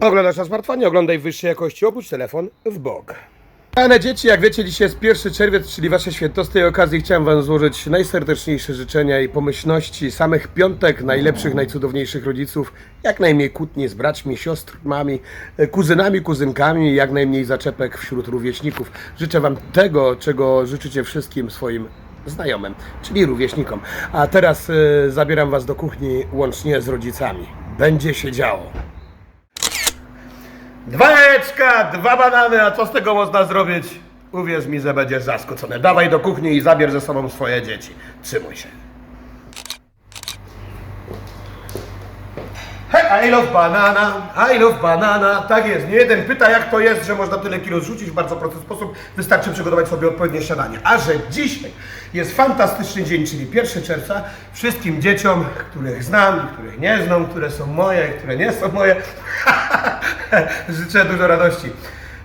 Oglądasz na smartfonie, oglądaj wyższej jakości, obróć telefon w bok. Kochane dzieci, jak wiecie, dzisiaj jest 1 czerwiec, czyli wasze święto. Z tej okazji chciałem wam złożyć najserdeczniejsze życzenia i pomyślności, samych piątek, najlepszych, najcudowniejszych rodziców, jak najmniej kłótni z braćmi, siostrami, e, kuzynami, kuzynkami, jak najmniej zaczepek wśród rówieśników. Życzę wam tego, czego życzycie wszystkim swoim znajomym, czyli rówieśnikom. A teraz e, zabieram was do kuchni łącznie z rodzicami. Będzie się działo. Dwa jajeczka, dwa banany, a co z tego można zrobić? Uwierz mi, że będziesz zaskoczony. Dawaj do kuchni i zabierz ze sobą swoje dzieci. Trzymuj się. I love banana, I love banana. Tak jest, nie jeden pyta jak to jest, że można tyle kilo zrzucić w bardzo prosty sposób. Wystarczy przygotować sobie odpowiednie śniadanie. A że dzisiaj jest fantastyczny dzień, czyli 1 czerwca, wszystkim dzieciom, których znam, których nie znam, które są moje, które nie są moje, życzę dużo radości.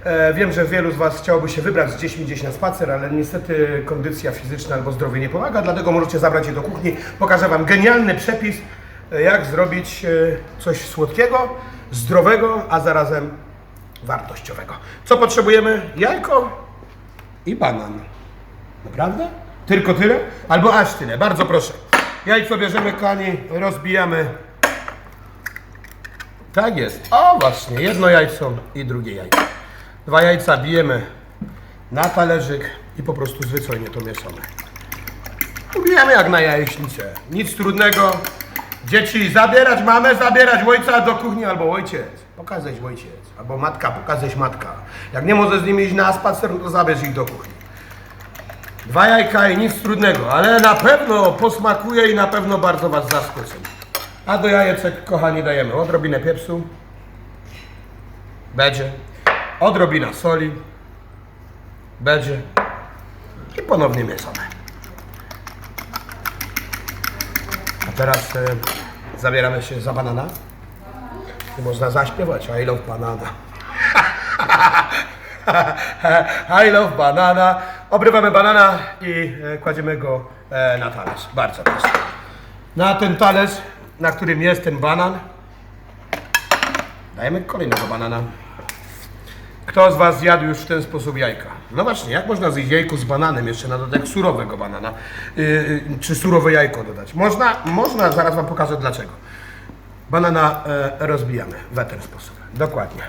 E, Wiem, że wielu z Was chciałoby się wybrać z dziećmi gdzieś na spacer, ale niestety kondycja fizyczna albo zdrowie nie pomaga, dlatego możecie zabrać je do kuchni. Pokażę Wam genialny przepis, jak zrobić e, coś słodkiego, zdrowego, a zarazem wartościowego. Co potrzebujemy? Jajko i banan. Naprawdę? Tylko tyle? Albo aż tyle, bardzo proszę. Jajco bierzemy, kochani, rozbijamy. Tak jest. O właśnie, jedno jajco i drugie jajco. Dwa jajca bijemy na talerzyk i po prostu zwyczajnie to mieszamy. Ubijamy jak na jajecznicę. Nic trudnego. Dzieci, zabierać mamę, zabierać ojca do kuchni albo ojciec. Pokazać ojciec. Albo matka, pokazać matka. Jak nie może z nimi iść na spacer, no to zabierz ich do kuchni. Dwa jajka i nic trudnego, ale na pewno posmakuje i na pewno bardzo Was zaskoczy. A do jajeczek, kochani, dajemy odrobinę pieprzu. Będzie. Odrobina soli. Będzie. I ponownie mieszamy. A teraz e, zabieramy się za banana. I można zaśpiewać I love banana. I love banana. Obrywamy banana i e, kładziemy go e, na talerz. Bardzo proszę. Na ten talerz, na którym jest ten banan, dajemy kolejnego banana. Kto z Was jadł już w ten sposób jajka? No właśnie, jak można zjeść jajko z bananem, jeszcze na dodatek surowego banana, yy, yy, czy surowe jajko dodać? Można, można, zaraz Wam pokażę dlaczego. Banana e, rozbijamy w ten sposób. Dokładnie.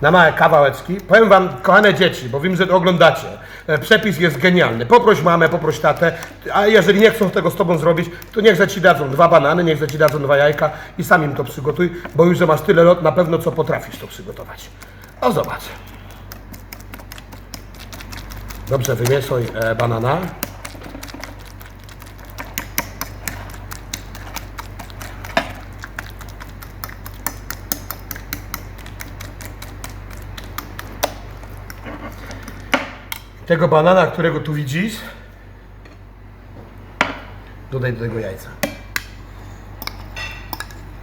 Na małe kawałeczki. Powiem Wam, kochane dzieci, bo wiem, że to oglądacie. E, przepis jest genialny. Poproś mamę, poproś tatę, a jeżeli nie chcą tego z Tobą zrobić, to niech za Ci dadzą dwa banany, niech za Ci dadzą dwa jajka i sam im to przygotuj, bo już, że masz tyle lat, na pewno co potrafisz to przygotować. O, zobacz. Dobrze, wymieszaj e, banana. Tego banana, którego tu widzisz, dodaj do tego jajca.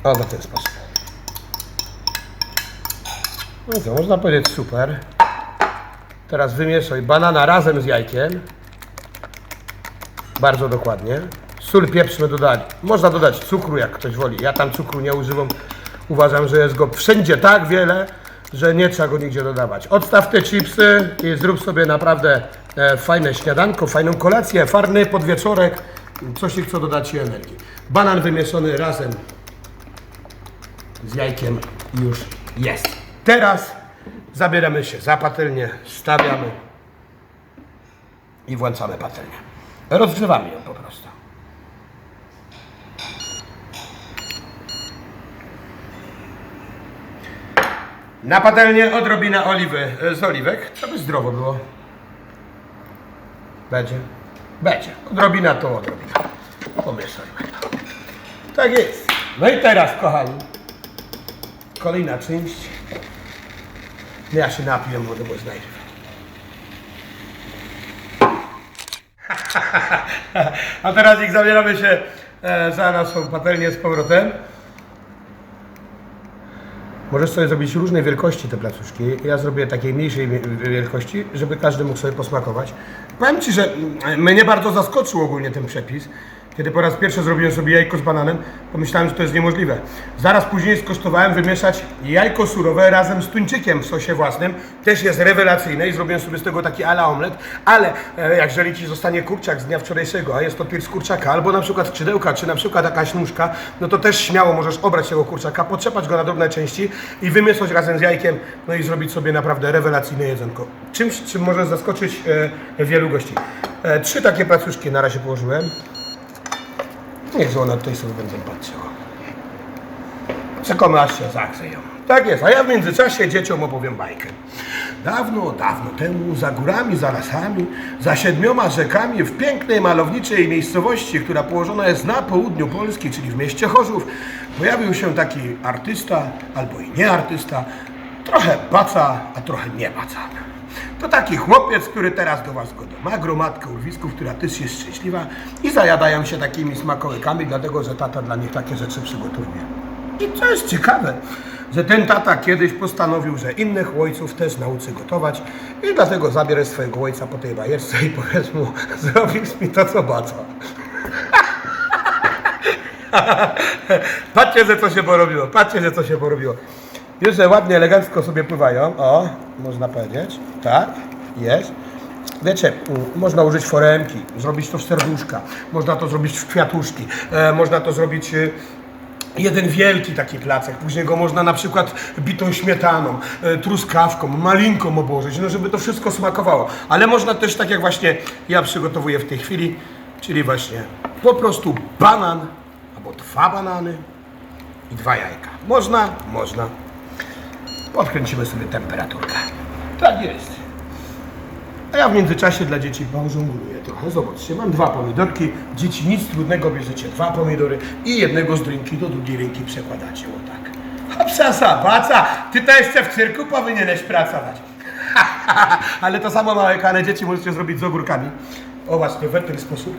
O, w ten sposób. No można powiedzieć super. Teraz wymieszaj banana razem z jajkiem. Bardzo dokładnie. Sól, pieprz my dodali. Można dodać cukru, jak ktoś woli. Ja tam cukru nie używam. Uważam, że jest go wszędzie tak wiele, że nie trzeba go nigdzie dodawać. Odstaw te chipsy i zrób sobie naprawdę e, fajne śniadanko, fajną kolację, farny podwieczorek. Coś, co dodać Ci energii. Banan wymieszany razem z jajkiem już jest. Teraz zabieramy się za patelnię, stawiamy i włączamy patelnię. Rozgrzewamy ją po prostu. Na patelnię odrobina oliwy e, z oliwek, żeby zdrowo było. Będzie? Będzie. Odrobina to odrobina. Pomieszajmy. Tak jest. No i teraz, kochani, kolejna część. Ja się napiję wody, bo znajdę. A teraz ich zabieramy się e, za naszą patelnię z powrotem. Możesz sobie zrobić różnej wielkości te placuszki. Ja zrobię takiej mniejszej wi- wielkości, żeby każdy mógł sobie posmakować. Powiem Ci, że mm, mnie bardzo zaskoczył ogólnie ten przepis. Kiedy po raz pierwszy zrobiłem sobie jajko z bananem, pomyślałem, że to jest niemożliwe. Zaraz później skosztowałem wymieszać jajko surowe razem z tuńczykiem w sosie własnym. Też jest rewelacyjne i zrobiłem sobie z tego taki ala omlet, ale e, jeżeli Ci zostanie kurczak z dnia wczorajszego, a jest to piec kurczaka, albo na przykład skrzydełka, czy na przykład jakaś nóżka, no to też śmiało możesz obrać tego kurczaka, potrzepać go na drobne części i wymieszać razem z jajkiem, no i zrobić sobie naprawdę rewelacyjne jedzonko. Czymś, czym możesz zaskoczyć e, wielu gości. E, trzy takie placuszki na razie położyłem. Niech one tutaj sobie będą patrzyło. Czekamy aż się zagrzeją. Tak jest, a ja w międzyczasie dzieciom opowiem bajkę. Dawno, dawno temu, za górami, za lasami, za siedmioma rzekami, w pięknej, malowniczej miejscowości, która położona jest na południu Polski, czyli w mieście Chorzów, pojawił się taki artysta, albo i nie artysta, trochę baca, a trochę nie baca. To taki chłopiec, który teraz do was godo. Ma gromadkę urwisków, która też jest szczęśliwa i zajadają się takimi smakołykami, dlatego że tata dla nich takie rzeczy przygotowuje. I co jest ciekawe, że ten tata kiedyś postanowił, że innych ojców też nauczy gotować i dlatego zabierę swojego ojca po tej bajerce i powiedz mu, zrobisz mi to, co baca. patrzcie, że co się porobiło, patrzcie, że co się porobiło. Już, ładnie, elegancko sobie pływają, o, można powiedzieć, tak, jest. Wiecie, można użyć foremki, zrobić to w serduszka, można to zrobić w kwiatuszki, e, można to zrobić... E, jeden wielki taki placek, później go można na przykład bitą śmietaną, e, truskawką, malinką obłożyć, no żeby to wszystko smakowało. Ale można też tak jak właśnie ja przygotowuję w tej chwili, czyli właśnie po prostu banan albo dwa banany i dwa jajka. Można? Można. Podkręcimy sobie temperaturkę. Tak jest. A ja w międzyczasie dla dzieci żongluję trochę. Zobaczcie, mam dwa pomidorki. Dzieci nic trudnego, bierzecie dwa pomidory i jednego z drinki do drugiej ręki przekładacie. O tak. Hopsasa, paca, ty to jeszcze w cyrku powinieneś pracować. Ale to samo małe kane dzieci możecie zrobić z ogórkami. O właśnie, w ten sposób.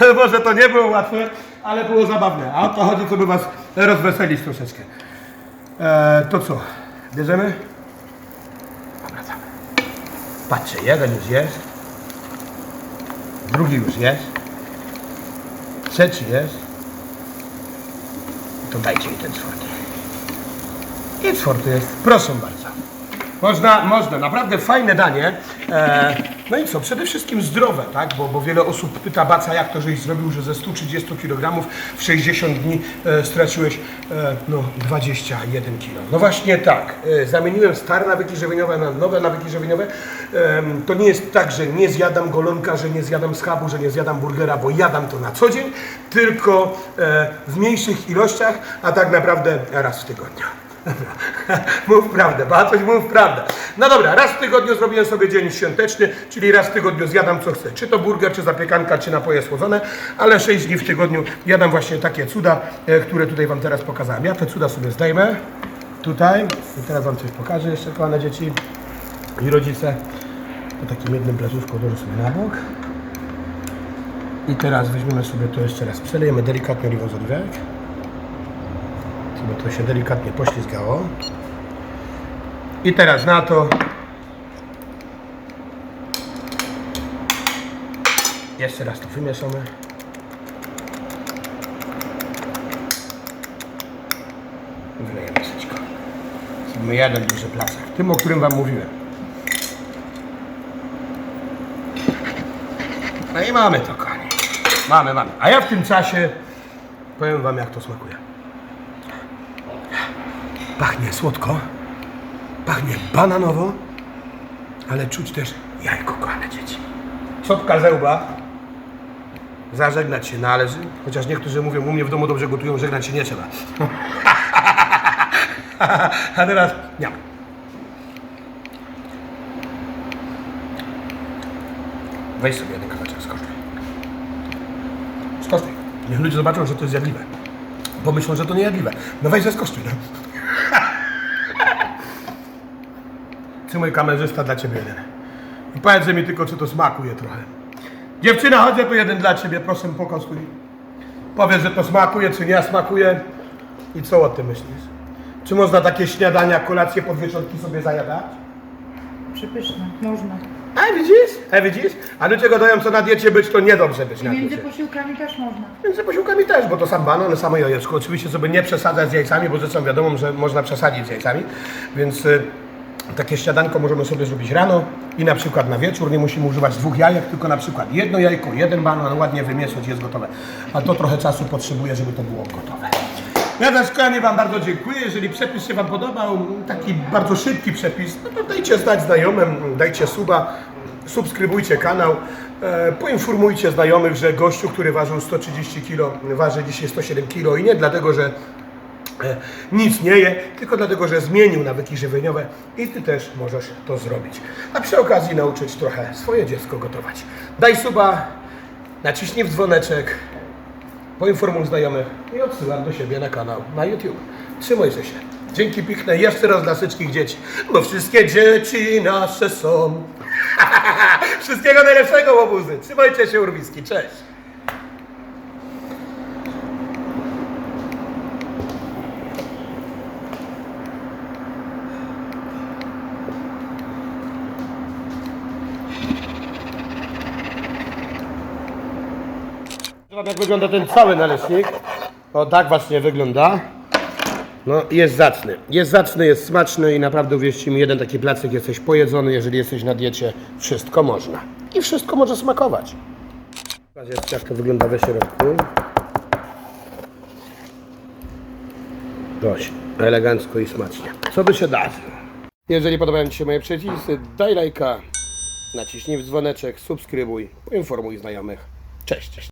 Może to nie było łatwe, ale było zabawne. A o to chodzi, żeby was rozweselić troszeczkę. E, to co? Bierzemy? Obracamy. Patrzcie, jeden już jest. Drugi już jest. Trzeci jest. To dajcie mi ten czwarty. I czwarty jest. Proszę bardzo. Można, można. Naprawdę fajne danie. E, no i co? Przede wszystkim zdrowe, tak? Bo, bo wiele osób pyta Baca, jak to żeś zrobił, że ze 130 kg w 60 dni e, straciłeś e, no, 21 kg. No właśnie tak. E, zamieniłem stare nawyki żywieniowe na nowe nawyki żywieniowe. Em, to nie jest tak, że nie zjadam golonka, że nie zjadam schabu, że nie zjadam burgera, bo jadam to na co dzień, tylko e, w mniejszych ilościach, a tak naprawdę raz w tygodniu. Mów prawdę, Bartoś, mów prawdę. No dobra, raz w tygodniu zrobiłem sobie dzień świąteczny, czyli raz w tygodniu zjadam co chcę. Czy to burger, czy zapiekanka, czy napoje słodzone, ale 6 dni w tygodniu jadam właśnie takie cuda, e, które tutaj Wam teraz pokazałem. Ja te cuda sobie zdejmę tutaj i teraz Wam coś pokażę jeszcze, kochane dzieci i rodzice. Po takim jednym odłożę sobie na bok. I teraz weźmiemy sobie to jeszcze raz, przelejemy delikatnie oliwą z oliwek żeby to się delikatnie poślizgało. I teraz na to jeszcze raz to wymieszamy. Wylejemy syćko. Zrobimy jeden duży placek, tym o którym Wam mówiłem. No i mamy to, kochani. Mamy, mamy. A ja w tym czasie powiem Wam, jak to smakuje. Pachnie słodko, pachnie bananowo, ale czuć też jajko, kochane dzieci. Sopka zełba. Zażegnać się należy, chociaż niektórzy mówią, u mnie w domu dobrze gotują, żegnać się nie trzeba. A teraz nie. Weź sobie jeden kawałeczek, skosztuj. Skosztuj. Niech ludzie zobaczą, że to jest jadliwe. Pomyślą, że to nie jadliwe. No weź ze skosztuj, no. Ty mój kamerzysta dla ciebie jeden. I powiedz mi tylko, czy to smakuje trochę. Dziewczyna, chodzę tu jeden dla ciebie, proszę pokostuj. Powiedz, że to smakuje, czy nie smakuje. I co o tym myślisz? Czy można takie śniadania, kolacje, podwieczorki sobie zajadać? Przepyszne, można. A widzisz? A widzisz? A do czego dają co na diecie być, to niedobrze być na Między diecie. posiłkami też można. Między posiłkami też, bo to sam banan, samo jajeczko. Oczywiście, żeby nie przesadzać z jajcami, bo rzeczą wiadomą, że można przesadzić z jajcami, więc y, takie śniadanko możemy sobie zrobić rano i na przykład na wieczór nie musimy używać dwóch jajek, tylko na przykład jedno jajko, jeden banan, ładnie wymieszać jest gotowe. A to trochę czasu potrzebuje, żeby to było gotowe. Ja też kochani Wam bardzo dziękuję. Jeżeli przepis się Wam podobał, taki bardzo szybki przepis, no to dajcie znać znajomym, dajcie suba, subskrybujcie kanał, e, poinformujcie znajomych, że gościu, który ważył 130 kg, waży dzisiaj 107 kg i nie dlatego, że nic nie je, tylko dlatego, że zmienił nawyki żywieniowe i Ty też możesz to zrobić. A przy okazji nauczyć trochę swoje dziecko gotować. Daj suba, naciśnij w dzwoneczek, poinformuj znajomych i odsyłam do siebie na kanał na YouTube. Trzymajcie się. Dzięki piękne jeszcze raz dla wszystkich dzieci, bo wszystkie dzieci nasze są. Wszystkiego najlepszego, łobuzy. Trzymajcie się, urwiski. Cześć. Zobacz, jak wygląda ten cały naleśnik. O, tak właśnie wygląda. No, jest zacny. Jest zacny, jest smaczny i naprawdę uwierzcie mi, jeden taki placek jesteś pojedzony, jeżeli jesteś na diecie, wszystko można. I wszystko może smakować. Zobacz jeszcze, jak to wygląda we środku. Dość elegancko i smacznie. Co by się dało? Jeżeli podobają Ci się moje przepisy, daj lajka, naciśnij w dzwoneczek, subskrybuj, poinformuj znajomych. Cześć, cześć.